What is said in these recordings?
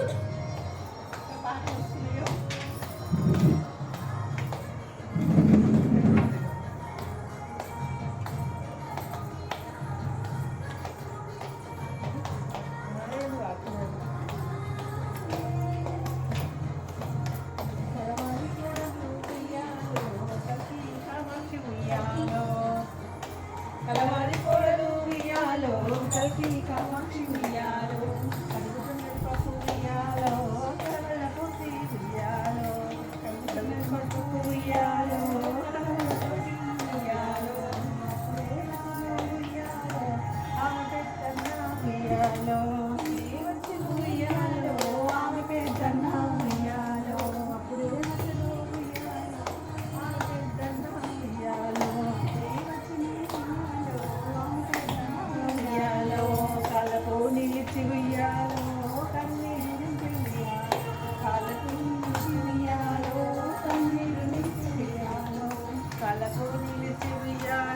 Tá Thank you. కలుగుతున్నది We are.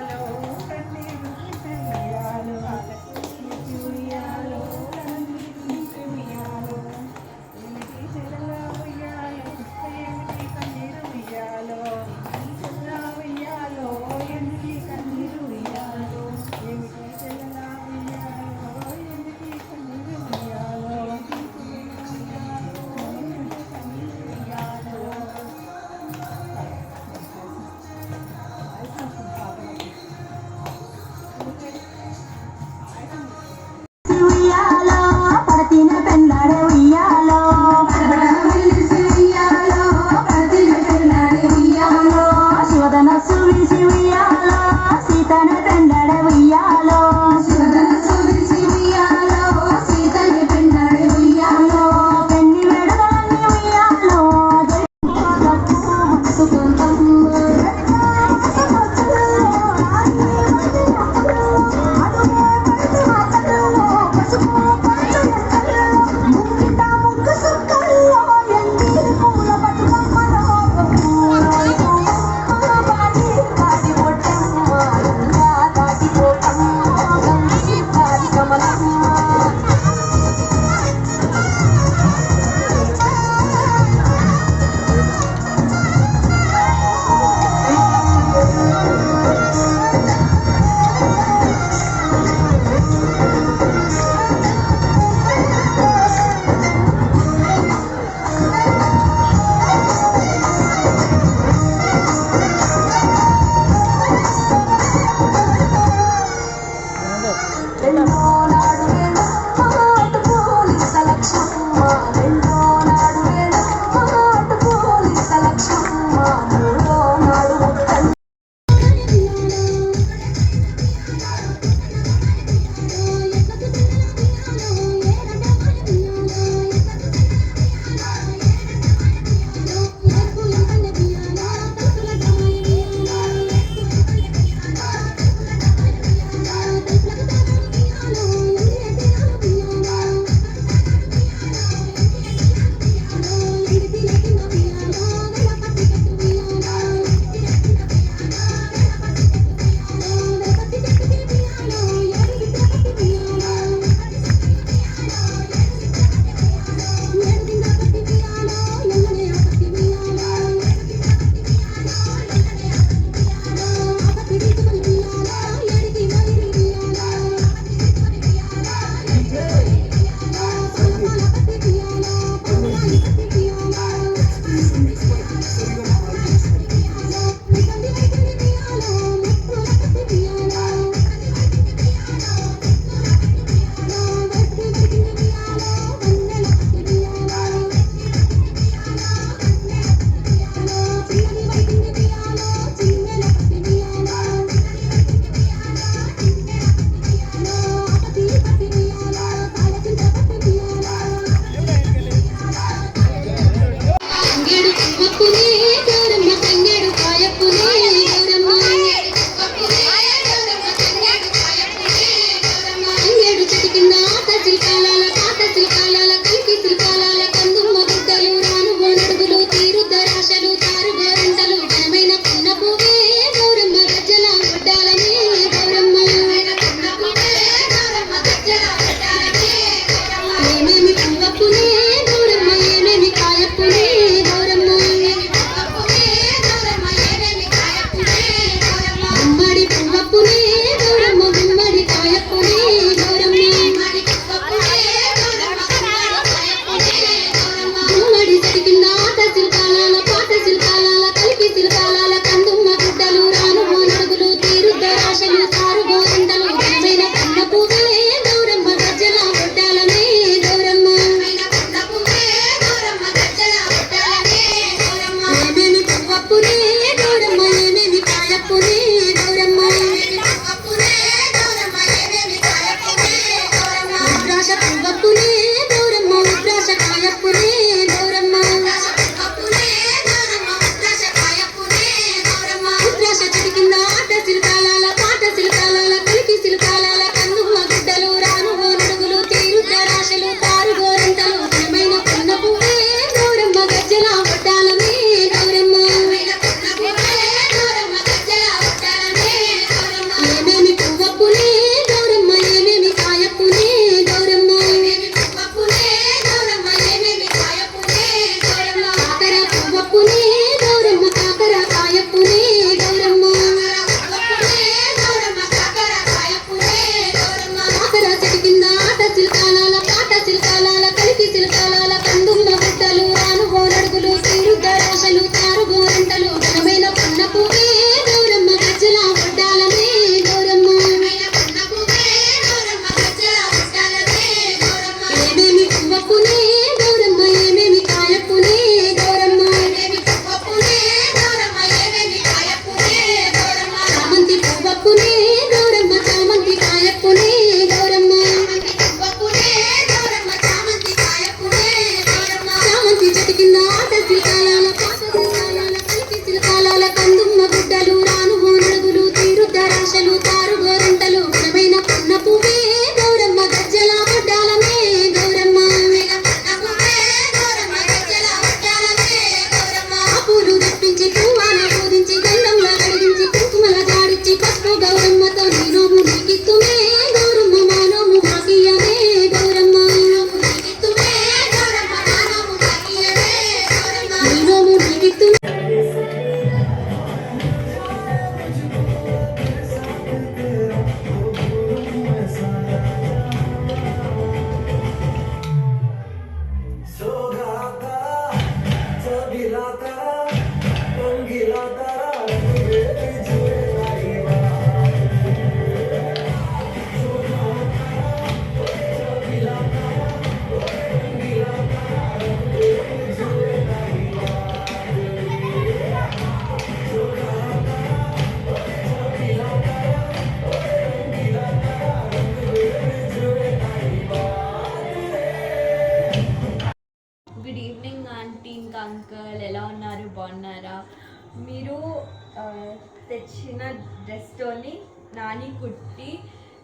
తెచ్చిన డ్రెస్తోని నాని కుట్టి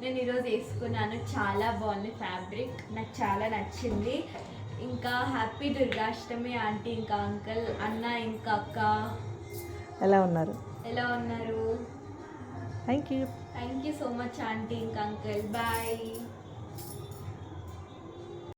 నేను ఈరోజు వేసుకున్నాను. చాలా బాగుంది ఫ్యాబ్రిక్. నాకు చాలా నచ్చింది. ఇంకా హ్యాపీ దుర్గాష్టమి ఆంటీ ఇంకా అంకుల్ అన్న ఇంకా అక్క. ఎలా ఉన్నారు? ఎలా ఉన్నారు? Thank you thank you so much aunty ఇంకా అంకుల్. బాయ్